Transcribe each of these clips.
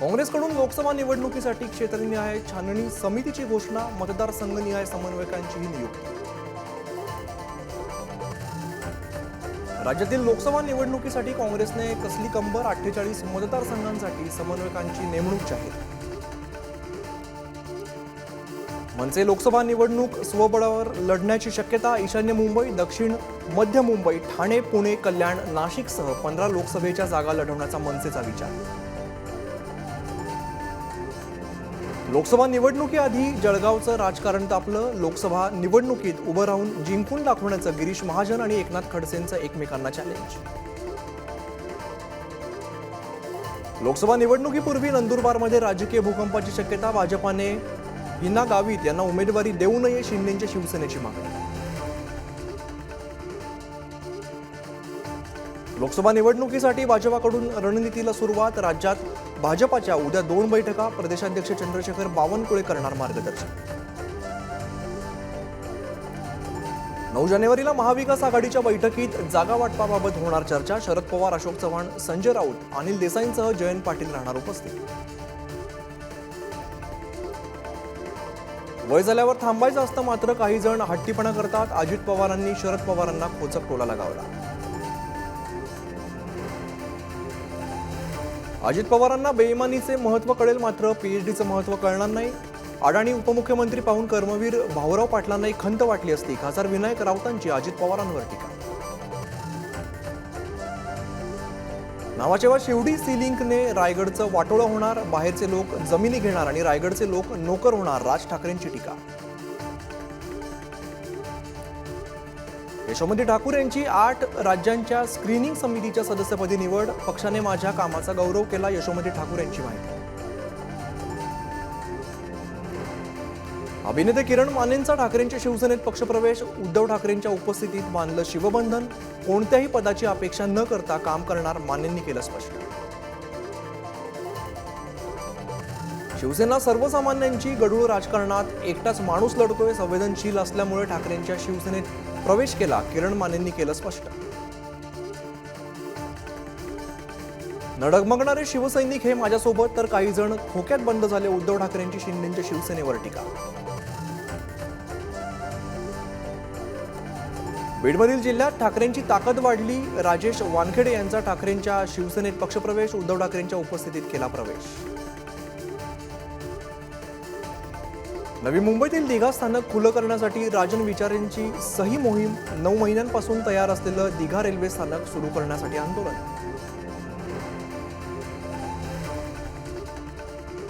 काँग्रेसकडून लोकसभा निवडणुकीसाठी क्षेत्रनिहाय छाननी समितीची घोषणा मतदारसंघनिहाय समन्वयकांचीही नियुक्ती. राज्यातील लोकसभा निवडणुकीसाठी काँग्रेसने कसली कंबर अठ्ठेचाळीस मतदारसंघांसाठी समन्वयकांची नेमणूक जाहीर? मनसे लोकसभा निवडणूक स्वबळावर लढण्याची शक्यता ईशान्य मुंबई दक्षिण मध्य मुंबई ठाणे पुणे कल्याण नाशिकसह पंधरा लोकसभेच्या जागा लढवण्याचा मनसेचा विचार. लोकसभा निवडणुकीआधी जळगावचं राजकारण तापलं. लोकसभा निवडणुकीत उभं राहून जिंकून दाखवण्याचं गिरीश महाजन आणि एकनाथ खडसेंचं एकमेकांना चॅलेंज लोकसभा निवडणुकीपूर्वी नंदुरबारमध्ये राजकीय भूकंपाची शक्यता भाजपाने हिना गावित यांना उमेदवारी देऊ नये शिंदेच्या शिवसेनेची मागणी. लोकसभा निवडणुकीसाठी भाजपाकडून रणनीतीला सुरुवात राज्यात भाजपाच्या उद्या दोन बैठका प्रदेशाध्यक्ष चंद्रशेखर बावनकुळे करणार मार्गदर्शन. नऊ जानेवारीला महाविकास आघाडीच्या बैठकीत जागा वाटपाबाबत होणार चर्चा. शरद पवार अशोक चव्हाण संजय राऊत अनिल देसाईंसह जयंत पाटील राहणार उपस्थित. वय झाल्यावर थांबायचं असतं मात्र काही जण हट्टीपणा करतात अजित पवारांनी शरद पवारांना खोचक टोला लगावला. अजित पवारांना बेईमानीचे महत्त्व कळेल मात्र पीएचडीचं महत्त्व कळणार नाही. अडाणी उपमुख्यमंत्री पाहून कर्मवीर भाऊराव पाटलांनाही खंत वाटली असती. खासदार विनायक राऊतांची अजित पवारांवर टीका. नावाचेवा शिवडी सी लिंकने रायगडचं वाटोळं होणार बाहेरचे लोक जमिनी घेणार आणि रायगडचे लोक नोकर होणार राज ठाकरेंची टीका. यशोमती ठाकूर यांची आठ राज्यांच्या स्क्रीनिंग समितीच्या सदस्यपदी निवड. पक्षाने माझ्या कामाचा गौरव केला यशोमती ठाकूर यांची माहिती. अभिनेते किरण मानेंचा ठाकरेंच्या शिवसेनेत पक्षप्रवेश. उद्धव ठाकरेंच्या उपस्थितीत बांधलं शिवबंधन. कोणत्याही पदाची अपेक्षा न करता काम करणार मानेंनी केलं स्पष्ट. शिवसेना सर्वसामान्यांची गडूळ राजकारणात एकटाच माणूस लढतोय. संवेदनशील असल्यामुळे ठाकरेंच्या शिवसेनेत प्रवेश केला किरण मानेंनी केलं स्पष्ट. नडगमगणारे शिवसैनिक हे माझ्यासोबत तर काही जण खोक्यात बंद झाले उद्धव ठाकरेंची शिंदेच्या शिवसेनेवर टीका. बीडमधील जिल्ह्यात ठाकरेंची ताकद वाढली राजेश वानखेडे यांचा ठाकरेंच्या शिवसेनेत पक्षप्रवेश उद्धव ठाकरेंच्या उपस्थितीत केला प्रवेश. नवी मुंबईतील दिघा स्थानक खुलं करण्यासाठी राजन विचारेंची सही मोहीम नऊ महिन्यांपासून तयार असलेलं दिघा रेल्वे स्थानक सुरू करण्यासाठी आंदोलन.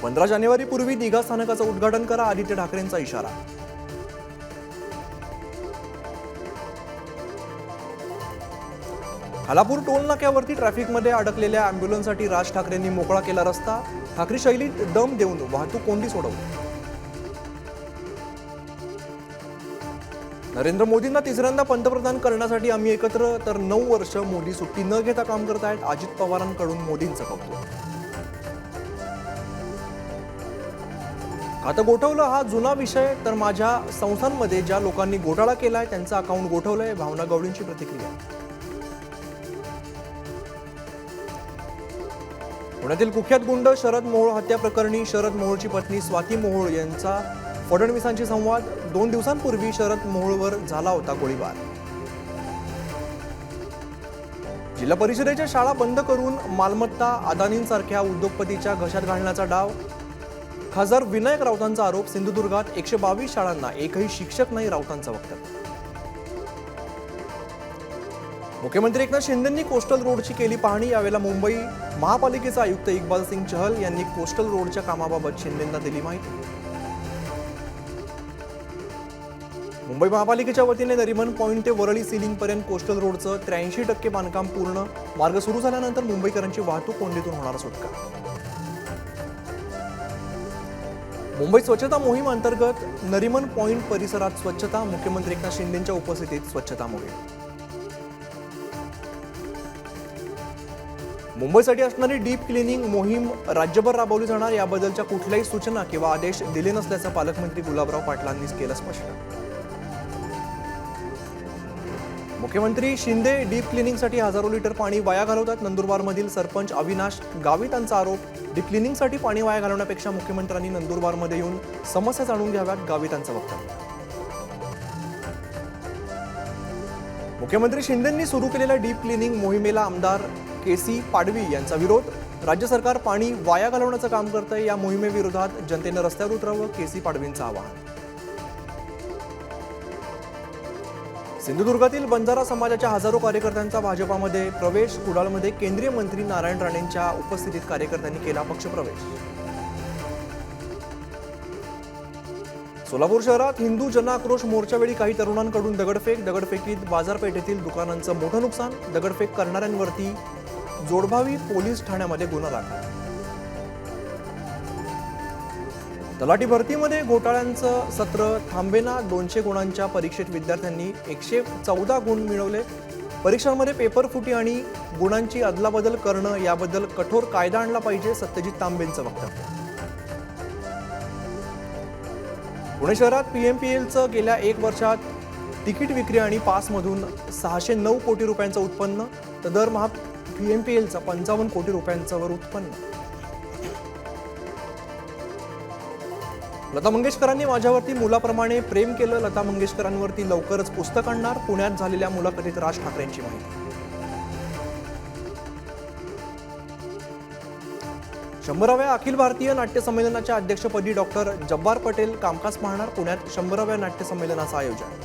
पंधरा जानेवारीपूर्वी दिघा स्थानकाचं उद्घाटन करा आदित्य ठाकरेंचा इशारा. खालापूर टोल नाक्यावरती ट्रॅफिकमध्ये अडकलेल्या अँब्युलन्ससाठी राज ठाकरेंनी मोकळा केला रस्ता. ठाकरे शैलीत दम देऊन वाहतूक कोंडी सोडवली. नरेंद्र मोदींना तिसऱ्यांदा पंतप्रधान करण्यासाठी आम्ही एकत्र तर नऊ वर्ष मोदी सुट्टी न घेता काम करत आहेत अजित पवारांकडून मोदींचं कौतुक. आता गोठवलं हा जुना विषय तर माझ्या संस्थांमध्ये ज्या लोकांनी घोटाळा केलाय त्यांचं अकाउंट गोठवलंय भावना गवळींची प्रतिक्रिया. पुण्यातील कुख्यात गुंड शरद मोहोळ हत्या प्रकरणी शरद मोहोळची पत्नी स्वाती मोहोळ यांचा फडणवीसांशी संवाद दोन दिवसांपूर्वी शरद मोहोळवर झाला होता गोळीबार. जिल्हा परिषदेच्या शाळा बंद करून मालमत्ता अदानींसारख्या उद्योगपतीच्या घशात घालण्याचा डाव खासदार विनायक राऊतांचा आरोप सिंधुदुर्गात एकशे बावीस शाळांना एकही शिक्षक नाही राऊतांचं वक्तव्य. मुख्यमंत्री एकनाथ शिंदेंनी कोस्टल रोडची केली पाहणी यावेळेला मुंबई महापालिकेचा आयुक्त इक्बाल सिंग चहल यांनी कोस्टल रोडच्या कामाबाबत शिंदेंना दिली माहिती. मुंबई महापालिकेच्या वतीने नरिमन पॉईंट ते वरळी सिलिंगपर्यंत कोस्टल रोडचं त्र्याऐंशी टक्के बांधकाम पूर्ण. मार्ग सुरू झाल्यानंतर मुंबईकरांची वाहतूक कोंडीतून होणार सुटका. मुंबई स्वच्छता मोहीम अंतर्गत नरिमन पॉईंट परिसरात स्वच्छता मुख्यमंत्री एकनाथ शिंदेच्या उपस्थितीत स्वच्छता मोहीम. मुंबईसाठी असणारी डीप क्लिनिंग मोहीम राज्यभर राबवली जाणार याबद्दलच्या कुठल्याही सूचना किंवा आदेश दिले नसल्याचं पालकमंत्री गुलाबराव पाटलांनी केलं स्पष्ट. मुख्यमंत्री शिंदे डीप क्लिनिंगसाठी हजारो लिटर पाणी वाया घालवतात. नंदुरबारमधील सरपंच अविनाश गावितांचा आरोप डीप क्लिनिंगसाठी पाणी वाया घालवण्यापेक्षा मुख्यमंत्र्यांनी नंदुरबारमध्ये येऊन समस्या जाणून घ्याव्यात गावितांचं वक्तव्य. मुख्यमंत्री शिंदेंनी सुरू केलेल्या डीप क्लिनिंग मोहिमेला आमदार के सी पाडवी यांचा विरोध. राज्य सरकार पाणी वाया घालवण्याचं काम करतंय या मोहिमेविरोधात जनतेनं रस्त्यावर उतरावं के सी पाडवींचं आवाहन. सिंधुदुर्गातील बंजारा समाजाच्या हजारो कार्यकर्त्यांचा भाजपामध्ये प्रवेश कुडाळमध्ये केंद्रीय मंत्री नारायण राणेंच्या उपस्थितीत कार्यकर्त्यांनी केला पक्षप्रवेश. सोलापूर शहरात हिंदू जनआक्रोश मोर्चावेळी काही तरुणांकडून दगडफेक दगडफेकीत बाजारपेठेतील दुकानांचं मोठं नुकसान दगडफेक करणाऱ्यांवरती जोडभावी पोलीस ठाण्यामध्ये गुन्हा दाखल. तलाठी भरतीमध्ये घोटाळ्यांचं सत्र थांबेना दोनशे गुणांच्या परीक्षेत विद्यार्थ्यांनी एकशे चौदा गुण मिळवले. परीक्षांमध्ये पेपर फुटी आणि गुणांची अदलाबदल करणं याबद्दल कठोर कायदा आणला पाहिजे सत्यजित तांबेंचं वक्तव्य. पुणे शहरात पीएमपीएलचं गेल्या एक वर्षात तिकीट विक्री आणि पासमधून सहाशे नऊ कोटी रुपयांचं उत्पन्न तर दरमहा पीएमपीएलचं पंचावन्न कोटी रुपयांचं वर उत्पन्न. लता मंगेशकरांनी माझ्यावरती मुलाप्रमाणे प्रेम केलं. लता मंगेशकरांवरती लवकरच पुस्तक आणणार. पुण्यात झालेल्या मुलाखतीत राज ठाकरेंची माहिती. शंभराव्या अखिल भारतीय नाट्य संमेलनाच्या अध्यक्षपदी डॉक्टर जब्बार पटेल कामकाज पाहणार. पुण्यात शंभराव्या नाट्य संमेलनाचं आयोजन.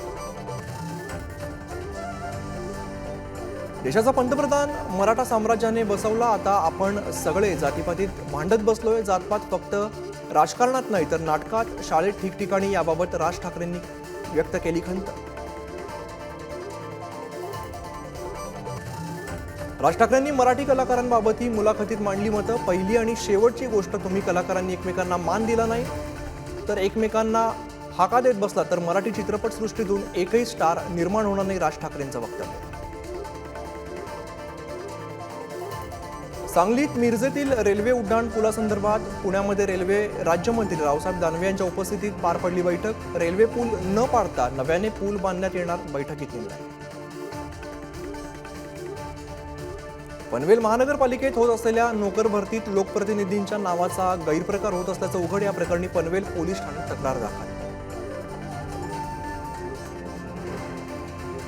देशाचा पंतप्रधान मराठा साम्राज्याने बसवला. आता आपण सगळे जातीपातीत भांडत बसलोय. जातपात फक्त राजकारणात नाही तर नाटकात शाळेत ठिकठिकाणी याबाबत राज ठाकरेंनी व्यक्त केली खंत. राज ठाकरेंनी मराठी कलाकारांबाबत ही मुलाखतीत मांडली मतं. पहिली आणि शेवटची गोष्ट तुम्ही कलाकारांनी एकमेकांना मान दिला नाही तर एकमेकांना हाका देत बसला तर मराठी चित्रपटसृष्टीतून एकही स्टार निर्माण होणार नाही राज ठाकरेंचं वक्तव्य. सांगलीत मिरजेतील रेल्वे उड्डाण पुलासंदर्भात पुण्यामध्ये रेल्वे राज्यमंत्री रावसाहेब दानवे यांच्या उपस्थितीत पार पडली बैठक. रेल्वे पूल न पाडता नव्याने पूल बांधण्यात येणार बैठकीत निर्णय. पनवेल महानगरपालिकेत होत असलेल्या नोकर भरतीत लोकप्रतिनिधींच्या नावाचा गैरप्रकार होत असल्याचं उघड या प्रकरणी पनवेल पोलीस ठाण्यात तक्रार दाखल.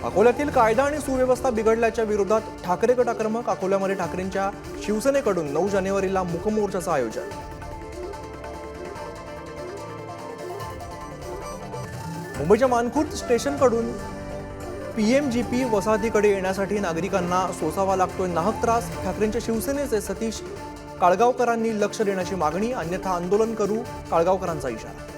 अकोल्यातील कायदा आणि सुव्यवस्था बिघडल्याच्या विरोधात ठाकरे गट आक्रमक अकोल्यामध्ये ठाकरेंच्या शिवसेनेकडून नऊ जानेवारीला मुकमोर्चाचं आयोजन. मुंबईच्या मानखुर्द स्टेशनकडून पीएमजीपी वसाहतीकडे येण्यासाठी नागरिकांना सोसावा लागतोय नाहक त्रास. ठाकरेंच्या शिवसेनेचे सतीश काळगावकरांनी लक्ष देण्याची मागणी अन्यथा आंदोलन करू काळगावकरांचा इशारा.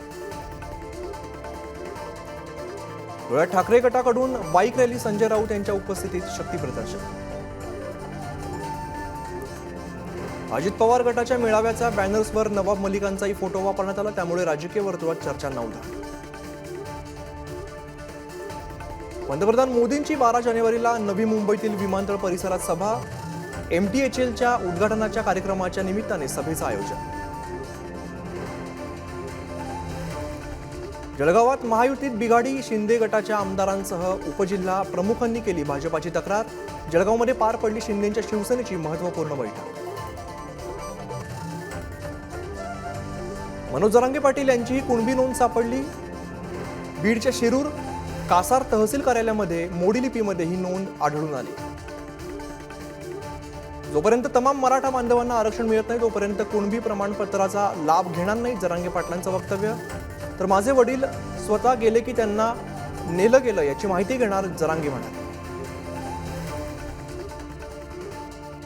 धुळ्यात ठाकरे गटाकडून बाईक रॅली संजय राऊत यांच्या उपस्थितीत शक्ती प्रदर्शन. अजित पवार गटाच्या मेळाव्याच्या बॅनर्सवर नवाब मलिकांचाही फोटो वापरण्यात आला त्यामुळे राजकीय वर्तुळात चर्चांना उधाण पंतप्रधान मोदींची बारा जानेवारीला नवी मुंबईतील विमानतळ परिसरात सभा एमटीएचएलच्या उद्घाटनाच्या कार्यक्रमाच्या निमित्ताने सभेचं आयोजन. जळगावात महायुतीत बिघाडी शिंदे गटाच्या आमदारांसह उपजिल्हा प्रमुखांनी केली भाजपाची तक्रार. जळगावमध्ये पार पडली शिंदेच्या शिवसेनेची महत्त्वपूर्ण बैठक. मनोज जरांगे पाटील यांचीही कुणबी नोंद सापडली. बीडच्या शिरूर कासार तहसील कार्यालयामध्ये मोडी लिपीमध्ये ही नोंद आढळून आली. जोपर्यंत तमाम मराठा बांधवांना आरक्षण मिळत नाही तोपर्यंत कुणबी प्रमाणपत्राचा लाभ घेणार नाही जरांगे पाटलांचं वक्तव्य. तर माझे वडील स्वतः गेले की त्यांना नेलं गेलं याची माहिती घेणार जरांगे म्हणाले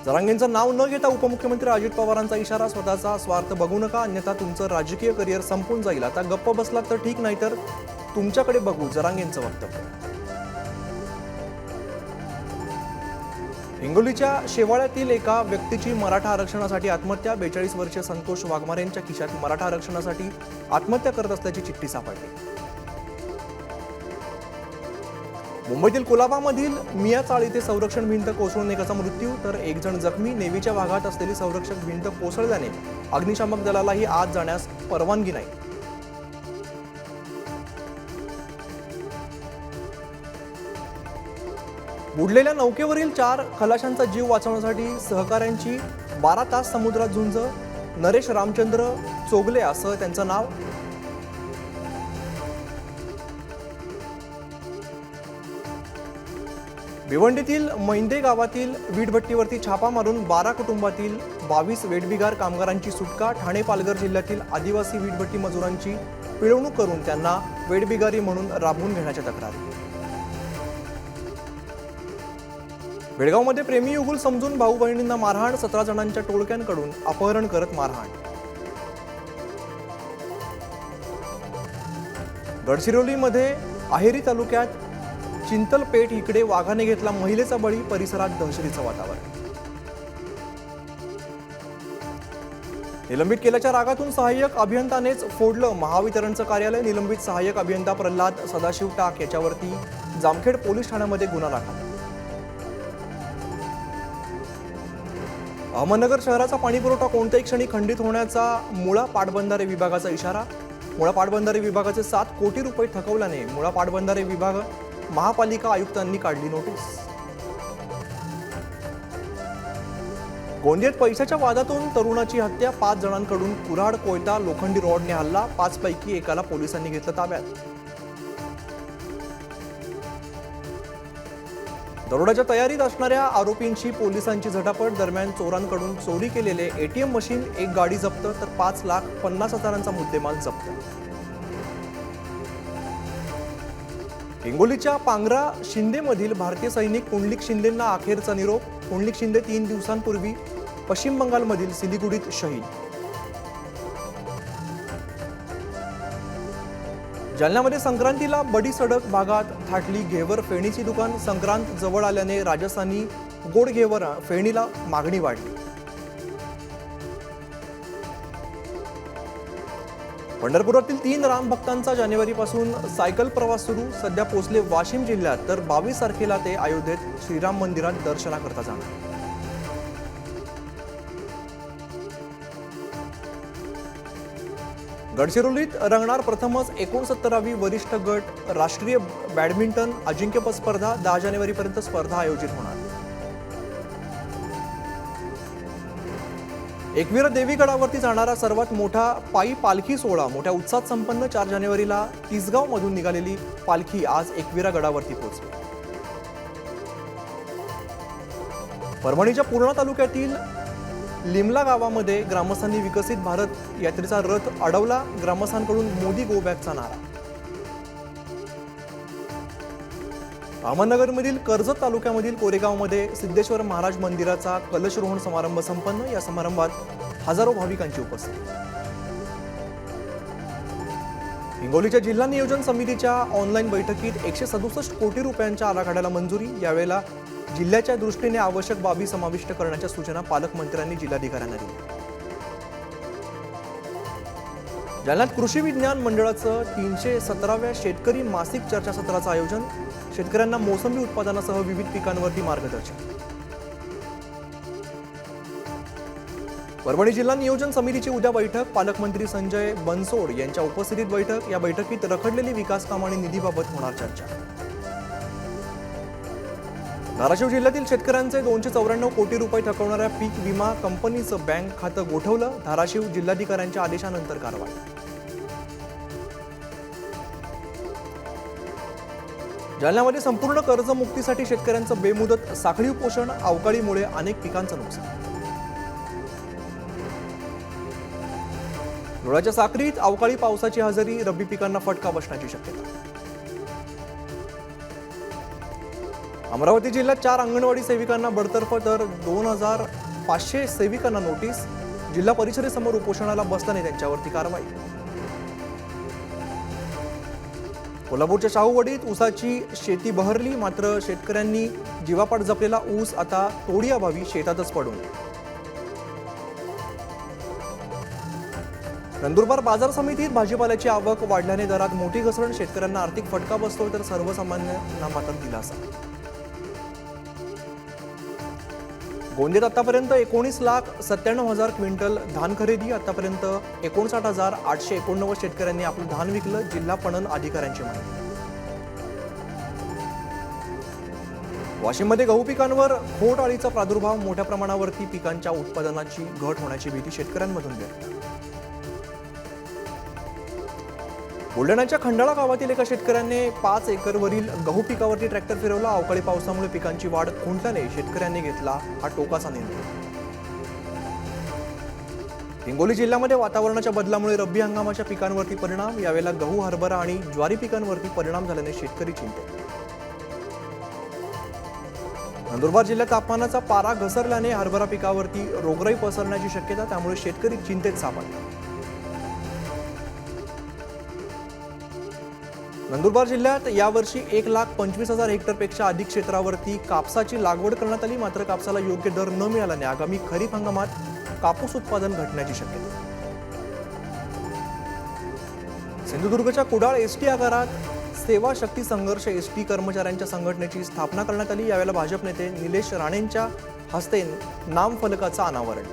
जरांगेंचं नाव न घेता उपमुख्यमंत्री अजित पवारांचा इशारा स्वतःचा स्वार्थ बघू नका अन्यथा तुमचं राजकीय करिअर संपून जाईल. आता गप्प बसलात तर ठीक नाही तर तुमच्याकडे बघू जरांगेंचं वक्तव्य. हिंगोलीच्या शेवाळ्यातील एका व्यक्तीची मराठा आरक्षणासाठी आत्महत्या बेचाळीस वर्षीय संतोष वाघमारे यांच्या खिशात मराठा आरक्षणासाठी आत्महत्या करत असल्याची चिठ्ठी सापडली. मुंबईतील कुलाबामधील मियाचाळ इथे संरक्षण भिंत कोसळून एकाचा मृत्यू तर एक जण जखमी नेव्हीच्या भागात असलेली संरक्षक भिंत कोसळल्याने अग्निशामक दलालाही आत जाण्यास परवानगी नाही. बुडलेल्या नौकेवरील चार खलाशांचा जीव वाचवण्यासाठी सहकाऱ्यांची बारा तास समुद्रात झुंज नरेश रामचंद्र चोगले असं त्यांचं नाव. भिवंडीतील मैंदे गावातील वीटभट्टीवरती छापा मारून बारा कुटुंबातील बावीस वेटबिगार कामगारांची सुटका ठाणे पालघर जिल्ह्यातील आदिवासी वीटभट्टी मजुरांची पिळवणूक करून त्यांना वेटबिगारी म्हणून राबवून घेण्याच्या तक्रारी. बेळगावमध्ये प्रेमी युगुल समजून भाऊ बहिणींना मारहाण सतरा जणांच्या टोळक्यांकडून अपहरण करत मारहाण. गडचिरोलीमध्ये अहेरी तालुक्यात चिंतलपेठ इकडे वाघाने घेतला महिलेचा बळी परिसरात दहशतीचं वातावरण. निलंबित केल्याच्या रागातून सहाय्यक अभियंतानेच फोडलं महावितरणचं कार्यालय. निलंबित सहाय्यक अभियंता प्रल्हाद सदाशिव टाक याच्यावरती जामखेड पोलीस ठाण्यामध्ये गुन्हा दाखल. अहमदनगर शहराचा पाणीपुरवठा कोणत्याही क्षणी खंडित होण्याचा मुळा पाटबंधारे विभागाचा इशारा. मुळा पाटबंधारे विभागाचे सात कोटी रुपये थकवल्याने मुळा पाटबंधारे विभाग महापालिका आयुक्तांनी काढली नोटीस. गोंदियात पैशाच्या वादातून तरुणाची हत्या पाच जणांकडून कुऱ्हाड कोयता लोखंडी रॉडने हल्ला पाचपैकी एकाला पोलिसांनी घेतलं ताब्यात. दरोड्याच्या तयारीत असणाऱ्या आरोपींची पोलिसांची झटापट दरम्यान चोरांकडून चोरी केलेले एटीएम मशीन एक गाडी जप्त तर पाच लाख पन्नास हजारांचा मुद्देमाल जप्त. हिंगोलीच्या पांगरा शिंदेमधील भारतीय सैनिक पुंडलिक शिंदेंना अखेरचा निरोप पुंडलिक शिंदे तीन दिवसांपूर्वी पश्चिम बंगालमधील सिलिगुडीत शहीद. जालन्यामध्ये संक्रांतीला बडी सडक भागात थाटली घेवर फेणीची दुकान संक्रांत जवळ आल्याने राजस्थानी गोड घेवर फेणीला मागणी वाढली. पंढरपुरातील तीन रामभक्तांचा जानेवारीपासून सायकल प्रवास सुरू. सध्या पोहोचले वाशिम जिल्ह्यात तर बावीस तारखेला ते अयोध्येत श्रीराम मंदिरात दर्शनाकरता जाणार. गडचिरोलीत रंगणार प्रथमच एकोणसत्तरावी वरिष्ठ गट राष्ट्रीय बॅडमिंटन अजिंक्यपद स्पर्धा दहा जानेवारीपर्यंत स्पर्धा आयोजित होणार. एकवीर देवी गडावरती जाणारा सर्वात मोठा पायी पालखी सोहळा मोठ्या उत्साहात संपन्न चार जानेवारीला तिसगावमधून निघालेली पालखी आज एकविरा गडावरती पोहोचली. परभणीच्या पूर्णा तालुक्यातील लिमला गावामध्ये ग्रामस्थांनी विकसित भारत यात्रेचा रथ अडवला. ग्रामस्थांकडून मोदी गोबॅकचा नारा. अहमदनगरमधील कर्जत तालुक्यामधील कोरेगावमध्ये सिद्धेश्वर महाराज मंदिराचा कलशरोहण समारंभ संपन्न. या समारंभात हजारो भाविकांची उपस्थिती. हिंगोलीच्या जिल्हा नियोजन समितीच्या ऑनलाईन बैठकीत एकशे सदुसष्ट कोटी रुपयांच्या आराखड्याला मंजुरी. यावेळेला जिल्ह्याच्या दृष्टीने आवश्यक बाबी समाविष्ट करण्याच्या सूचना पालकमंत्र्यांनी जिल्हाधिकाऱ्यांना दिल्या. जालन्यात कृषी विज्ञान मंडळाचं तीनशे सतराव्या शेतकरी मासिक चर्चासत्राचं आयोजन शेतकऱ्यांना मोसंबी उत्पादनासह विविध पिकांवरती मार्गदर्शन. परभणी जिल्हा नियोजन समितीची उद्या बैठक पालकमंत्री संजय बनसोड यांच्या उपस्थितीत बैठक. या बैठकीत रखडलेली विकास कामं आणि निधीबाबत होणार चर्चा. धाराशिव जिल्ह्यातील शेतकऱ्यांचे दोनशे चौऱ्याण्णव कोटी रुपये थकवणाऱ्या पीक विमा कंपनीचं बँक खातं गोठवलं धाराशिव जिल्हाधिकाऱ्यांच्या आदेशानंतर कारवाई. जालन्यामध्ये संपूर्ण कर्जमुक्तीसाठी शेतकऱ्यांचं बेमुदत साखळी उपोषण अवकाळीमुळे अनेक पिकांचं नुकसान. धुळ्याच्या साखरीत अवकाळी पावसाची हजेरी रब्बी पिकांना फटका बसण्याची शक्यता. अमरावती जिल्ह्यात चार अंगणवाडी सेविकांना बडतर्फ तर दोन हजार पाचशे सेविकांना नोटीस. जिल्हा परिषदेसमोर उपोषणाला बसल्याने त्यांच्यावरती कारवाई. कोल्हापूरच्या शाहूवाडीत ऊसाची शेती बहरली मात्र शेतकऱ्यांनी जीवापाट जपलेला ऊस आता तोडीअभावी शेतातच पडून. नंदुरबार बाजार समितीत भाजीपाल्याची आवक वाढल्याने दरात मोठी घसरण शेतकऱ्यांना आर्थिक फटका बसतोय तर सर्वसामान्यांना मात्र दिलासा. गोंदियात आतापर्यंत एकोणीस लाख सत्त्याण्णव हजार क्विंटल धान खरेदी आतापर्यंत एकोणसाठ हजार आठशे एकोणनव्वद शेतकऱ्यांनी आपलं धान विकलं जिल्हा पणन अधिकाऱ्यांची माहिती. वाशिममध्ये गहू पिकांवर खोट अळीचा प्रादुर्भाव मोठ्या प्रमाणावरती पिकांच्या उत्पादनाची घट होण्याची भीती शेतकऱ्यांमधून व्यक्त बुलढाण्याच्या खंडाळा गावातील एका शेतकऱ्याने पाच एकरवरील गहू पिकावरती ट्रॅक्टर फिरवला. अवकाळी पावसामुळे पिकांची वाढ खुंटल्याने शेतकऱ्यांनी घेतला हा टोकाचा निर्णय. हिंगोली जिल्ह्यामध्ये वातावरणाच्या बदलामुळे रब्बी हंगामाच्या पिकांवरती परिणाम यावेळेला गहू हरभरा आणि ज्वारी पिकांवरती परिणाम झाल्याने शेतकरी चिंतित. नंदुरबार जिल्ह्यात तापमानाचा पारा घसरल्याने हरभरा पिकावरती रोगराई पसरण्याची शक्यता त्यामुळे शेतकरी चिंतेत सापडला. नंदुरबार जिल्ह्यात यावर्षी एक लाख पंचवीस हजार हेक्टरपेक्षा अधिक क्षेत्रावरती कापसाची लागवड करण्यात आली. मात्र कापसाला योग्य दर न मिळाल्याने आगामी खरीप हंगामात कापूस उत्पादन घटण्याची शक्यता सिंधुदुर्गच्या कुडाळ एस टी आगारात सेवा शक्ती संघर्ष एस टी कर्मचाऱ्यांच्या संघटनेची स्थापना करण्यात आली. यावेळेला भाजप नेते निलेश राणेंच्या हस्ते नामफलकाचं अनावरण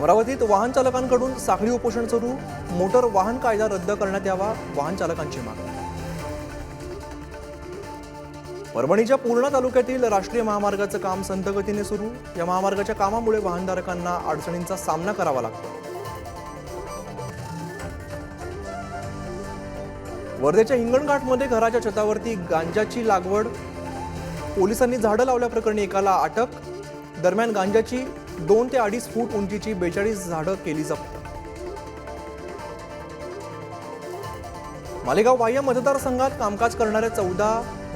अमरावतीत वाहन चालकांकडून साखळी उपोषण सुरू. मोटर वाहन कायदा रद्द करण्यात यावा वाहन चालकांची मागणी. परभणीच्या पूर्णा तालुक्यातील राष्ट्रीय महामार्गाचं काम संथगतीने सुरू. या महामार्गाच्या कामामुळे वाहनधारकांना अडचणींचा सामना करावा लागतो. वर्धेच्या हिंगणघाटमध्ये घराच्या छतावरती गांजाची लागवड. पोलिसांनी झाडं लावल्याप्रकरणी एकाला अटक. दरम्यान गांजाची दोन ते अडीच फूट उंचीची बेचाळीस झाडं केली जप्त. मालेगाव बाह्य मतदारसंघात कामकाज करणाऱ्या चौदा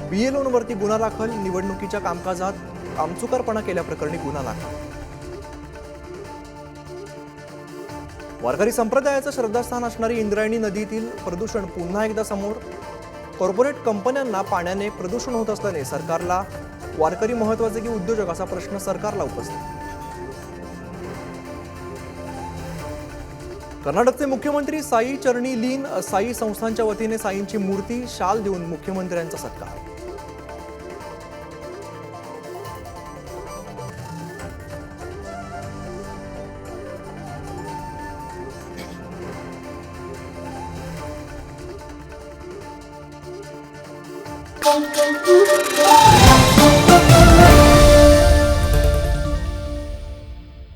बीएलओंवरती गुन्हा दाखल. निवडणुकीच्या कामकाजात कामचुकारपणा केल्याप्रकरणी गुन्हा दाखल. वारकरी संप्रदायाचं श्रद्धास्थान असणारी इंद्रायणी नदीतील प्रदूषण पुन्हा एकदा समोर. कॉर्पोरेट कंपन्यांना पाण्याने प्रदूषण होत असल्याने सरकारला वारकरी महत्त्वाचे की उद्योजक असा प्रश्न सरकारला उपस्थित. कर्नाटकचे मुख्यमंत्री साई चरणी लीन साई संस्थांच्या वतीने साईंची मूर्ती शाल देऊन मुख्यमंत्र्यांचा सत्कार.